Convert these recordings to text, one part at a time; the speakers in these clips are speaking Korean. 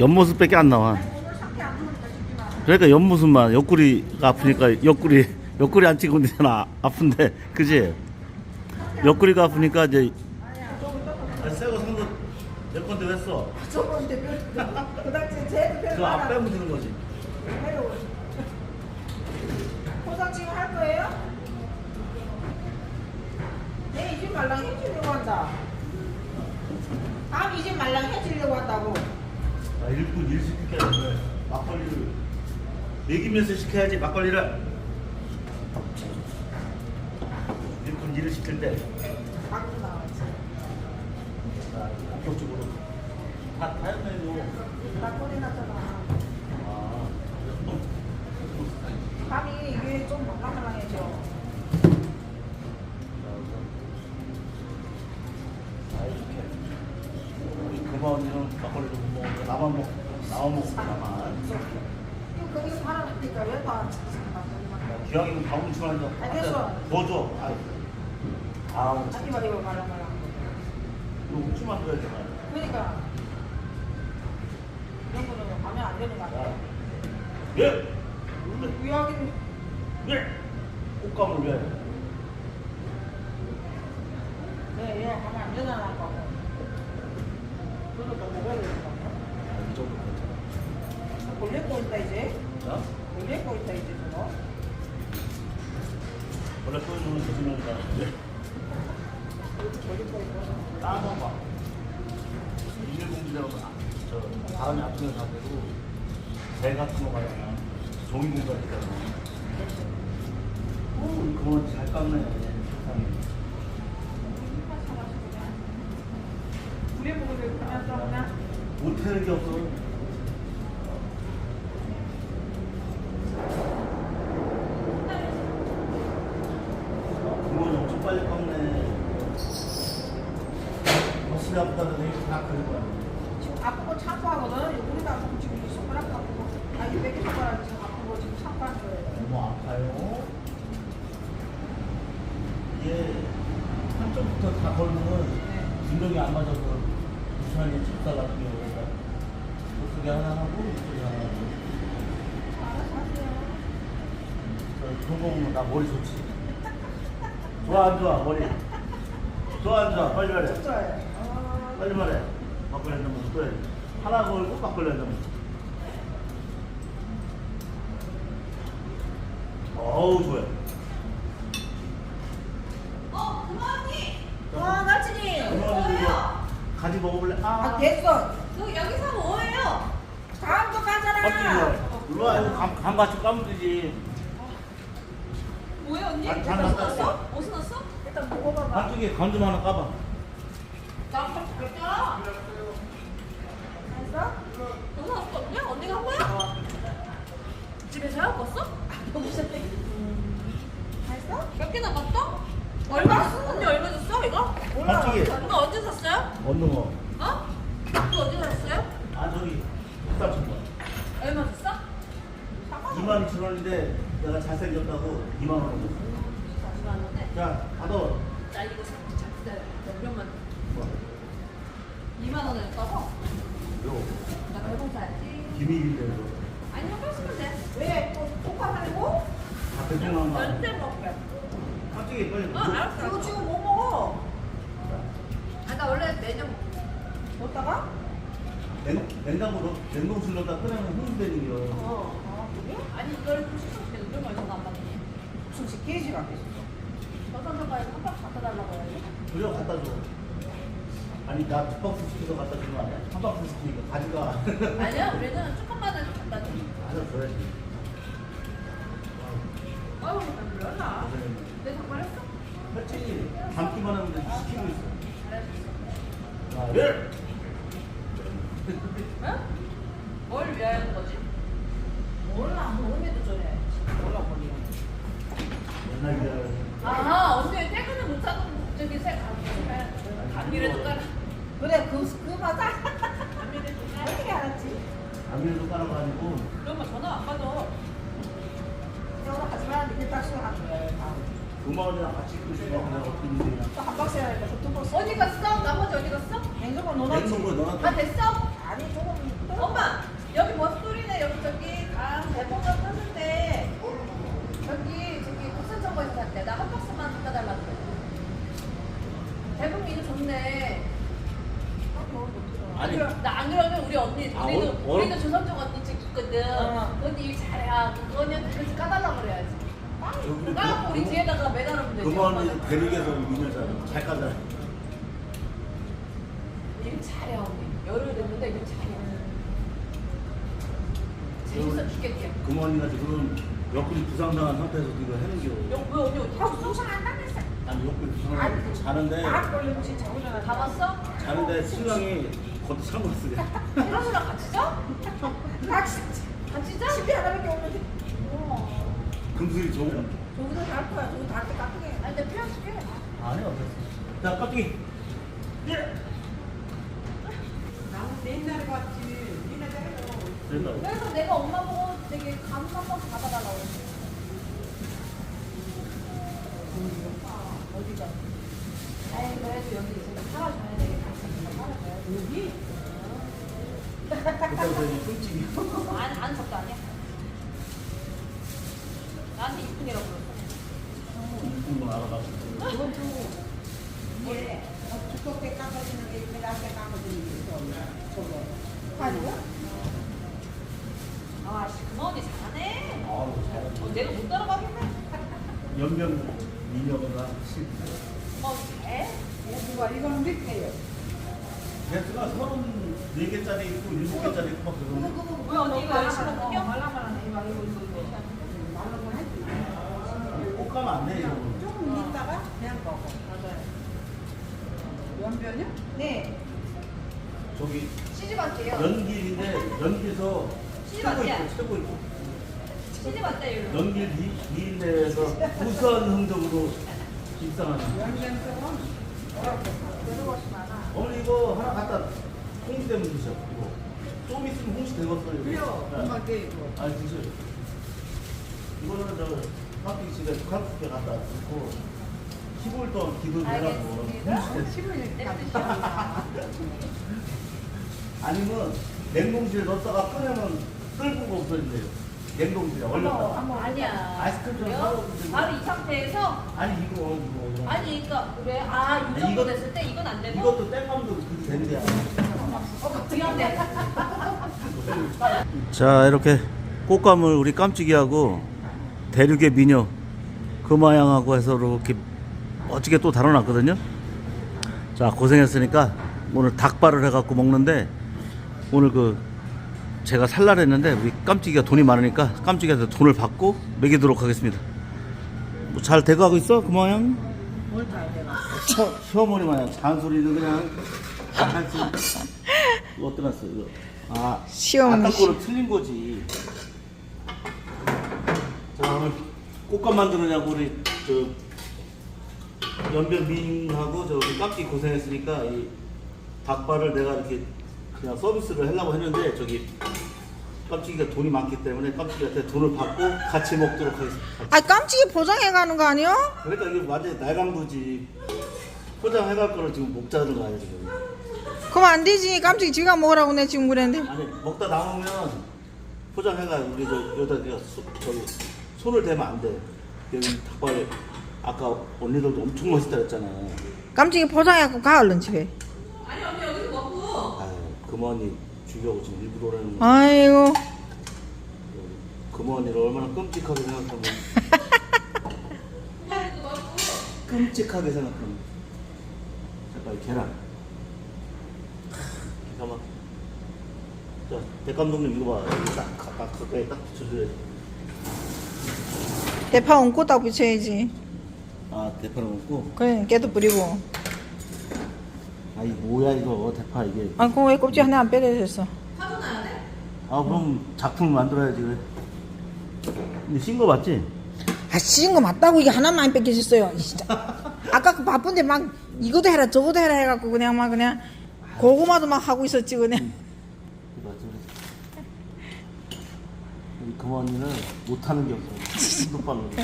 옆모습밖에 안 나와. 그러니까 옆모습만 옆구리가 아프니까 옆구리 옆구리 안 찍으면 되잖아. 아픈데 그지? 옆구리가 아프니까 이제. 새거 상도 내 건데 왜 써? 저번에 그 당시 제일 그앞 빼면 되는 거지. 포장 지금 할 거예요? 네, 이집 말랑 해주려고 한다. 다음 이집 말랑 해주려고 한다고. 아, 일꾼 일 시키게 하는데 막걸리를 먹이면서 시켜야지 막걸리를 일꾼 일을 시킬 때 본격적으로 다 다였네요. 막걸리 났잖아. 아, 밤이 이게 좀 말랑말랑해져. 나만 먹 나만 먹고 나만. 이거 거기서 팔아놓으니까 왜다 막걸리만. 기왕이면 다음 주말에 아, 됐어. 더 줘. 아, 아. 이거 웃지 만들어야 되나? 그러니까 이런 거는 하면 안 되는 거 아니야? 야, 왜? 위하기는 왜? 꽃감을 왜? 네, 얘 하면 안 되잖아. 그러니까 먹어야 아니야? 걸릴 거 있다 이제. 자, 걸릴 거 있다 이제 저거. 원래 보여주는 거짓말이다. 걸릴 거. 비닐봉지라고 저 바람이 다 되고 배 같은 거 가잖아. 종이 공간 있잖아. 어, 그거 잘 깎네. 세상에. 우리 보고 왜 그냥 못하는 게 없어. 구멍이 엄청 빨리 깎네. 머슴이 아프다는데 다 그럴 거야. 지금 아프고 참고 하거든. 우리도 아프고 지금 이 손가락 아프고 아 이거 몇개 손가락 지금 아프고 지금 참고 하는 거예요. 너무 아파요. 이게 한쪽부터 다 걸면 네. 균형이 안 맞아서 부산이 집사 같은 경우가 이쪽에 하나 하고 이쪽에 하나 하고 하세요. 저 그런 거 보면 나 머리 좋지. 좋아 안 좋아 머리. 좋아 안 좋아 빨리 말해. 아, 빨리 말해. 막걸리 먹고 또 해. 하나 걸고 막걸리 한잔 먹고. 어우 좋아요. 어, 그만이. 어, 나치니. 그러면 이거 가지 먹어볼래? 아, 아, 됐어. 너 여기서 뭐해요? 다음 또 가잖아. 일로 와, 이거 감, 감 같이 까면 되지. 뭐해 언니? 아니, 잘 어디서 났다, 났어? 어디서 났어? 일단 먹어봐봐. 한쪽에 감좀 하나 까봐. 나좀 갈까? 했어? 너무 아까 언니야? 언니가 한 거야? 집에서요? 벌써? 했어? 몇 개나 갔어? 얼마? 언니 얼마 줬어 이거? 몰라. 한쪽에 이거 얻는 거. 어? 이거 언제 샀어요? 아, 저기, 비싼 천 원. 얼마 줬어? 2만 2천 원인데 내가 잘생겼다고 2만 원 먹다가? 냉, 냉장고로, 냉동실 넣다 끓여면 흐물되는 겨. 어. 아, 그래? 아니 이걸 수속해 누르면 얼마나 안 받니? 무슨 지키지가 않겠어. 저선전가에 한박 갖다 달라고 해야지. 그려 갖다 줘. 아니, 나 국박스 시켜서 갖다 주는 거 아니야? 한 박스 시키니까 가져가. 아니야 우리는 조금만은 갖다 줘. 가져줘야지. 아유 난 몰라. 내 정말 했어? 솔직히 담기만 하면 돼. 시키고 있어. 그래. 자, 열! 응? 뭘 위하여 하는 거지? 몰라. 모르면도 저래. 몰라, 몰라. 옛날 기다려. 아 언니 퇴근을 못 하고 저기 새 감기라도 깔아. 그래, 그, 그 맞아. 감기라도 깔아. 어떻게 알았지? 안면도 깔아가지고 그러면 전화 안 받아. 영어 하지 말라는데 그딱 수업 하는 거야. 그마을이랑 같이 있고 싶어. 그냥 어떻게 일이냐. 또한 박스 해야 되니까 또 박스. 어디 갔어? 나머지 어디 갔어? 냉장고 넣어놨지. 냉동고에 넣어놨다. 다 됐어? 아니, 조금. 또- 엄마 아, 우리도 어, 어? 우리도 조선족 언니 집 있거든. 어. 언니 일 잘해. 아, 그거는 그래서 까달라 그래야지. 우리 까고 우리 뒤에다가 매달으면 되지. 금원이 대륙에서 민여잖아. 잘 까잖아. 일 잘해 언니. 열흘 됐는데 일 잘해. 재밌어 죽겠게. 금원이가 지금 옆구리 부상당한 상태에서 이거 하는 겨. 왜 언니 어디 형 수상 안 당했어. 아니 옆구리 부상을 자는데 나 걸리면 진짜 오잖아. 다 봤어? 자는데 신랑이 겉에 참고 쓰래. 혜람이랑 같이 자? 나 진짜 같이 자? 집에 하나밖에 없는데. 금술이 좋은. 저기서 잘 거야. 저기 다할때 깎게. 아니 근데 필요 없게. 아니 없었어. 자 깍두기. 예. 나는 옛날에 봤지. 니네 때려. 됐다. 그래서 내가 엄마 보고 되게 감 한번 받아달라고 했어. 어디가? 에이 그래도 여기 있으면 살아줘야 되겠다. 살아줘야지. 여기? 그때부터 이 끔찍이. 안, 안 적도 아니야? 나한테 이쁜이라고 그랬어. 이쁜 거 알아가. 그것도 이게 두껍게 깎아주는 게 있는데 낮게 깎아주는 게 있어. 저거. 가지고? 아, 씨, 그만이 잘하네. 아우 잘해. 어, 내가 못 따라가겠네. 연변 민혁이가 실. 어, 잘해? 누가 이거는 몇 개예요? 개수가 서른 네 개짜리 있고 일곱 개짜리 있고 막 그러는. 왜 언니 이거 열심히 먹냐? 말라말라네. 이거 이거 이거 이거. 말른 건 했지. 꼭 가면 안 돼 이거. 조금 있다가 그냥 먹어. 맞아요. 연변이요? 네. 저기. 연길인데 연길에서 최고 맛이야. 있고 최고 있고. 이거. 연길 이- 이인내에서 우수한 흥정으로 입상하는. 연변처럼 어렵고 그러고시 많아. 어머니 이거 하나 갖다 홍시 때문에 드셔. 이거 좀 있으면 홍시 되겠어요. 그래요. 네. 금방 돼 이거. 아니 드셔요. 이거는 저 깍두기 집에 칼국수에 갖다 놓고 15일 동안 알겠습니다. 홍시 돼. 신문이 네, 가득이야. 아니면 냉동실에 넣었다가 꺼내면 끓고 없어진대요. 냉동실에 얼렸다가. 한번 아니야. 아이스크림 좀 그래요? 사오고 바로 이 상태에서 아니 이거 이거. 아니 그러니까 그래 아이 아니, 정도 이거- 됐을 때 이건 안 되고 이것도 땡감도 그렇게 된대야. 미안해. 자 이렇게 꽃감을 우리 깜찍이하고 대륙의 미녀 금화양하고 해서 이렇게 멋지게 또 달아놨거든요 자 고생했으니까 오늘 닭발을 해갖고 먹는데 오늘 그 제가 살라 했는데 우리 깜찍이가 돈이 많으니까 깜찍이한테 돈을 받고 먹이도록 하겠습니다. 뭐잘 돼가고 있어? 금화양? 뭘잘 돼가? 시어머니 마냥 잔소리는 그냥 이거. 어떻게 났어 이거? 아 시어머니 아까 거는 틀린 거지. 자 오늘 꽃감 만드느냐고 우리 저 연변 민하고 저 우리 깜찍이 고생했으니까 이 닭발을 내가 이렇게 그냥 서비스를 하려고 했는데 저기 깜찍이가 돈이 많기 때문에 깜찍이한테 돈을 받고 같이 먹도록 하겠습니다. 아 깜찍이 포장해 가는 거 아니야? 그러니까 이게 완전히 날강도지. 포장해 갈 거를 지금 못 자는 거 아니야 지금? 그럼 안 되지. 깜찍이 지가 먹으라고 내 지금 그랬는데. 아니 먹다 남으면 포장해가. 우리 저 여기다 내가 수, 저기 손을 대면 안 돼. 여기 닭발 아까 언니들도 엄청 맛있다 했잖아 깜찍이 포장해 갖고 가 얼른 집에 아니 언니 여기서 먹고 아유 금원이 주려고 지금 일부러 오라는 거 아이고. 금원이를 얼마나 끔찍하게 생각하면. 끔찍하게 생각하면. 잠깐 계란. 기가 막 자, 백 감독님 이거 봐. 여기 딱, 딱, 가까이 딱 붙여줘야지. 대파 얹고 딱 붙여야지. 아 대파를 먹고? 그래 깨도 뿌리고 아 이게 뭐야 이거 대파 이게 아 그거 왜 껍질 하나 안 빼내셨어 사줘놔야 돼? 아 그럼 작품을 만들어야지 그래 근데 신 거 맞지? 아 씌인 거 맞다고 이게 하나만 안 뺏기셨어요 진짜 아까 그 바쁜데 막 이것도 해라 저것도 해라 해갖고 그냥 막 그냥 고구마도 막 하고 있었지 그냥 맞지 우리 금언니는 못하는 게 없어 똑바로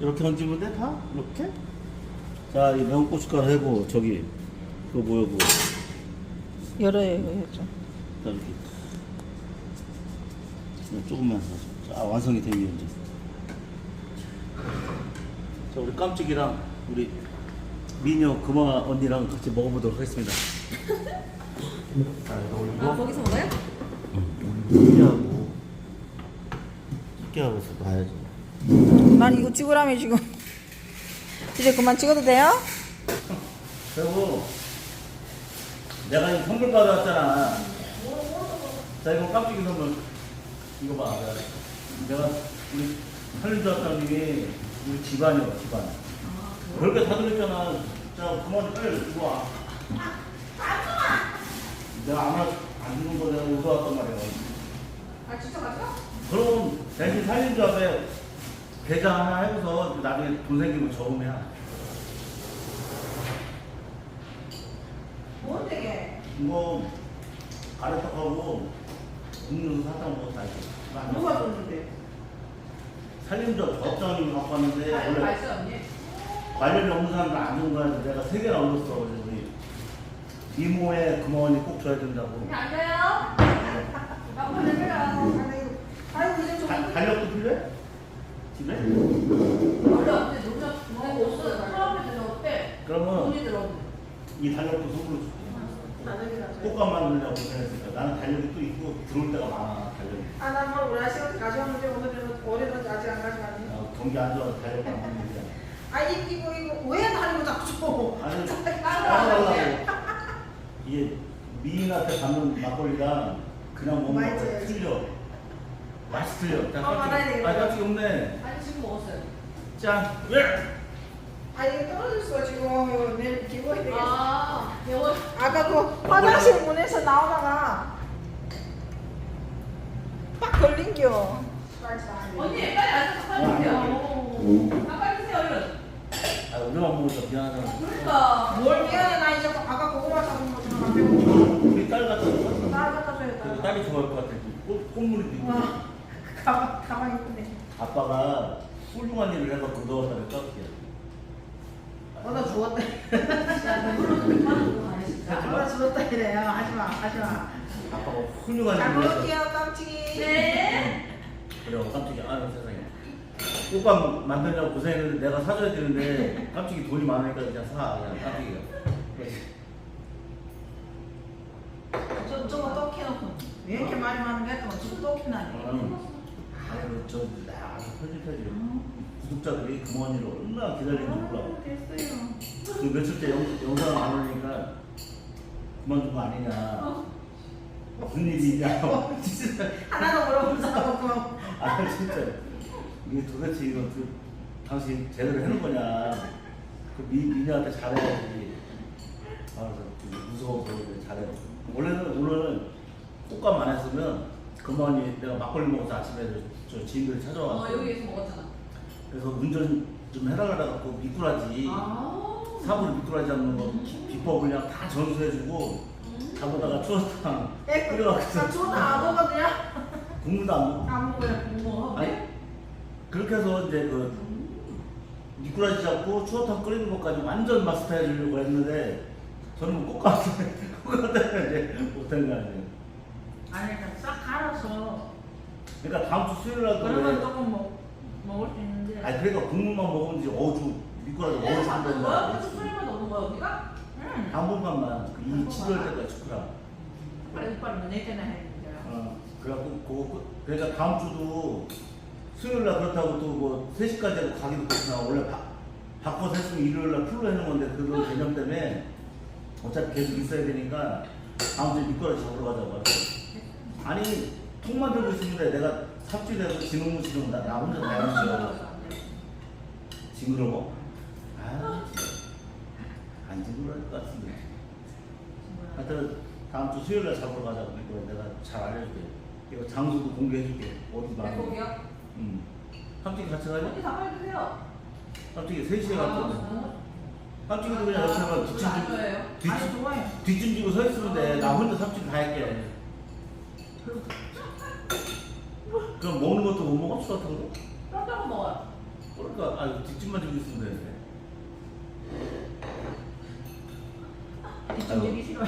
이렇게 얹으면 돼? 다? 이렇게? 자, 이 매운 고춧가루 해고 저기 그거 뭐야 그거 열어요 좀. 자, 이렇게 그냥 조금만 더. 자, 완성이 되면 이제 자, 우리 깜찍이랑 우리 미녀 금화 언니랑 같이 먹어보도록 하겠습니다 자, 이거 올리고. 아 거기서 먹어요? 특기하고 특기하고 해서 놔야지. 난 이거 찍으라며 지금. 이제 그만 찍어도 돼요? 그리고 내가 이거 선물 받아왔잖아. 자 이거 깜짝이 선물 이거 봐. 내가, 내가 우리 살림조합장님이 우리 집안이야 집안. 그렇게 사드렸잖아. 자 그만 빨리 주고 와. 내가 아마 안 주는 거 내가 얻어왔단 말이야. 아 진짜 가져? 그럼 대신 살림조합에 계좌 하나 해서 나중에 돈 생기면 적으면 뭔데 게? 이거 가래떡하고 음료수 사탕 먹고 다 있어. 누가 줬는데? 살림조합 조합장님이 갖고 왔는데 아 이거 원래 맛있어 언니? 관련이 없는 사람들 안준 거야. 내가 세 개나 얻었어. 그래서 우리 이모의 금어원이 꼭 줘야 된다고. 언니 앉아요 나보고 내려요 아이고, 이제 좀. 달- 달력도 필요해? 집에? 원래 언니 놀자 주머니 없어 처음에 들어올때 그러면 돈이 들어오는데 이 달력도 선물로 줄게. 꽃감 만들려고 생각했으니까 나는 달력이 또 있고 들어올 때가 많아 달력이. 아, 난뭘 우리 아저씨한테 가져왔는데 오늘은 올해는 아직 안 가져갔니? 어, 경기 안 좋아서 달력 안 만들잖아. 아, 이, 이거, 이거 왜 다른 거 자꾸 줘? 아니 따라하려고. 따라하려고. 이게 미인한테 받는 막걸리랑 그냥 먹는 맛있지, 거랑 맛있지. 틀려. 맛이 틀려. 자, 어, 깜찍이- 알아야 되겠다. 아, 깜찍이 없네. 지금 먹었어요 짠. 왜? 아, 이거 떨어질 수가 지금 내일 기부해야 되겠어. 아 아까 그 화장실 문에서 나오다가 딱 걸린겨. 언니 빨리 앉아서 빨리 드세요 아 빨리 드세요 얼른 아, 우리만 먹으니까 미안하잖아. 그러니까 뭘 미안해, 나 이제 아까 고구마 사준 거 지금 안 배고. 우리 딸 갖다 줬어. 딸 갖다 그래도 줘야겠다. 딸이 좋아할 것 같아. 꽃, 있고. 와, 가방, 가방 이쁘네. 아빠가 훌륭한 일을 해서 얻어왔다는 깜짝이야. 얻어 주었다. 야 배불러서 그만한 거 아니야 진짜 얻어 주었다 이래요. 하지 마, 하지 마. 아빠가 훌륭한 잘 일을 해서. 먹을게요, 깜찍이. 네 그래, 깜짝이야. 아유, 세상에. 꽃감 만들려고 고생했는데 내가 사줘야 되는데 깜짝이 돈이 많으니까 그냥 사. 그냥 깜짝이야. 저, 저거 또 캐놓고. 왜 이렇게 말이 많은 거야? 또 저거 또 캐나 니? 응. 아유, 저, 나 아주 편집해줘. 구독자들이 금원이를 얼마나 기다리는지 몰라. 아, 됐어요. 그 며칠째 영, 영상 안 올리니까 그만둔 거 아니냐. 무슨 일이 있냐. 어, 하나도 물어본 사람 없고. 아, 진짜. 이게 도대체 이거 그, 당신 제대로 해놓은 거냐. 그 미, 미녀한테 잘해야지. 아, 그래서 좀 무서워서 그래, 잘해. 원래는 오늘 꽃감 안 했으면 그만이 내가 막걸리 먹어서 아침에 저, 저 지인들 찾아와서 어 여기에서 먹었잖아. 그래서 운전 좀 해달라 갖고 미꾸라지 아. 사부를 미꾸라지 잡는 거 기- 비법을 그냥 다 전수해주고 잡아다가 추어탕 끓여갖고 저나 안 먹거든요. 국물도 안 먹고. 안 먹어요. 뭐 아니 그렇게 해서 이제 그 미꾸라지 잡고 추어탕 끓이는 것까지 완전 마스터해 주려고 했는데 저는 꼭 갔어요 꼭 갔다가 이제 못한 거 아니에요 아니, 그냥 싹 갈아서. 그러니까 다음 주 수요일 날 그러면 또 조금 먹, 먹을 수 있는데. 아니 그러니까 국물만 먹으면 이제 어주 미꾸라지 내가 어주 잡는 거야? 그래서 소리만 넣는 거야 언니가? 응. 한 번만만 그이 치료할 때까지 축구라 빨리 몇 년째나 했는데. 어, 그래갖고 그거 끝- 그러니까 다음 주도 수요일 날 그렇다고 또뭐 3시까지 하고 가기도 그렇구나 원래 바, 바꿔서 했으면 일요일 날 풀로 해놓은 건데 그런 개념 때문에 어차피 계속 있어야 되니까 다음 주에 미꾸라지 잡으러 가자고 하더라고. 아니 통 만 들고 있는데 내가 삽질해서 지능무 지능 나, 나 혼자 다 해놓은 징그러워? 아 안 징그러울 것 같은데. 하여튼 다음 주 수요일 날 잡으러 가자고 이거 내가 잘 알려줄게. 이거 장소도 공개해줄게. 어디 말고 백곡이요? 응. 깜찍이 같이 가자 빨리 드세요. 깜찍이 3시에 갈 건데 아, 깜찍이도 그냥 옆에 가면 뒷짐 안 좋아해요? 뒷짐, 아니, 좋아요. 뒷짐 지고 서 있으면 돼 나 혼자 삽질 다 할게 그럼 먹는 것도 못 먹어? 추 같은 거? 깜짝은 먹어요 그러니까 아 뒷짐만 지고 있으면 되는데 이쪽 얘기 싫어요.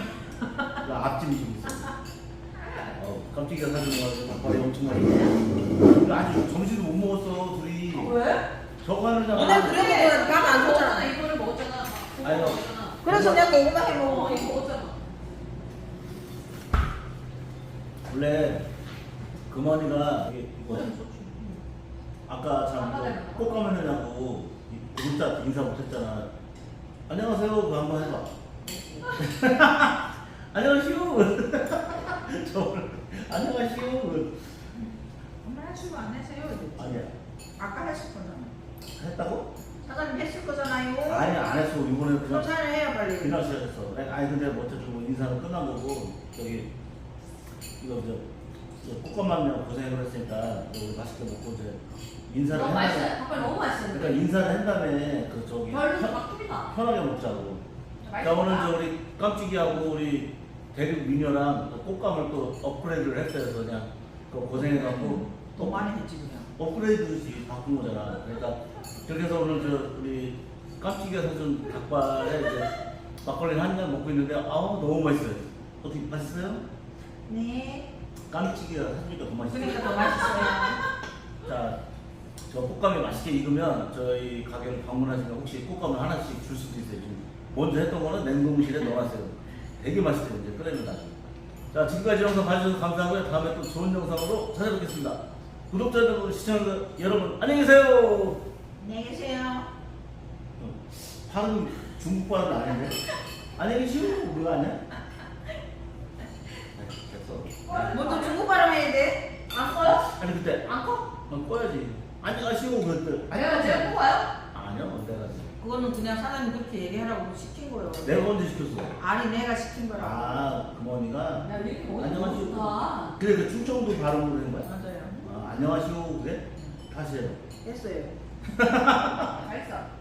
나 앞짐 지고 있어 어, 깜찍이가 사준 거 가지고 닭발이 엄청 많이 먹어 아직 점심도 못 먹었어 둘이 왜? 저거 하느냐고 오늘 그래도 그 밥안 먹었잖아 줬잖아. 이거를 먹었잖아 아니, 먹었잖아 그래서 내가 고구마 해어 먹고. 이거 먹었잖아 원래 금원이가 이게 이거 아까 참 꽃가면이라고 문자 인사 못했잖아. 안녕하세요. 그거 한번 해봐. 안녕하시오. 저 오늘 안녕하시오. 엄마 하시고 안 하세요? 아니야. 아까 하실 거잖아. 했다고? 사장님 했을 거잖아요. 아니 안 했어. 이번에 그냥 소사를 해요 빨리. 그냥 시작했어. 아니 근데 뭐 어쨌든 뭐 인사는 끝난 거고 저기 이거 저, 저 꽃감만면 고생을 했으니까 우리 맛있게 먹고 이제 인사를 너무 한 다음에 맛있어요. 닭발 너무 맛있어요. 그러니까 인사를 한 다음에 그 저기 별로 편- 막힙니다. 편하게 먹자고. 자 맛있다. 오늘 저 우리 깜찍이하고 우리 대륙 미녀랑 또 꽃감을 또 업그레이드를 했어요. 그냥 그 고생해갖고 더 많이 했지 그냥. 업그레이드시 바꾼 거잖아. 그러니까 그렇게 해서 오늘 저 우리 깜찍이가 사준 닭발에 이제 막걸리 한 잔 먹고 있는데 아우 너무 맛있어요. 어떻게 맛있어요? 네. 깜찍이가 사주니까 더 맛있어요. 그러니까 더 맛있어요. 자, 저 꽃감이 맛있게 익으면 저희 가게를 방문하시면 혹시 꽃감을 하나씩 줄 수도 있어요. 지금 먼저 했던 거는 냉동실에 넣어놨어요. 되게 맛있어요. 이제 끓이면 나중에. 자, 지금까지 영상 봐주셔서 감사하고요. 다음에 또 좋은 영상으로 찾아뵙겠습니다. 구독자 여러분, 시청자 여러분, 안녕히 계세요. 안녕히 계세요. 어, 발음 중국 발음 아닌데? 안녕히 계시오. 그거 아니야? 먼저 중국 발음 해야 돼. 안 꺼요? 아니 그때 안 꺼? 넌 꺼야지. 안녕하시오. 그때. 내가 제가 뽑아요? 아니야, 내가 지금. 그거는 그냥 사장님 그렇게 얘기하라고 시킨 거예요. 내가 언제 시켰어? 아니 내가 시킨 거라고. 아, 금원이가 야, 이렇게 안녕하시오. 좋다. 그래, 그 충청도 발음으로 한 거야. 맞아요. 아, 안녕하시오. 그래? 다시 해요. 했어요. 맛있어.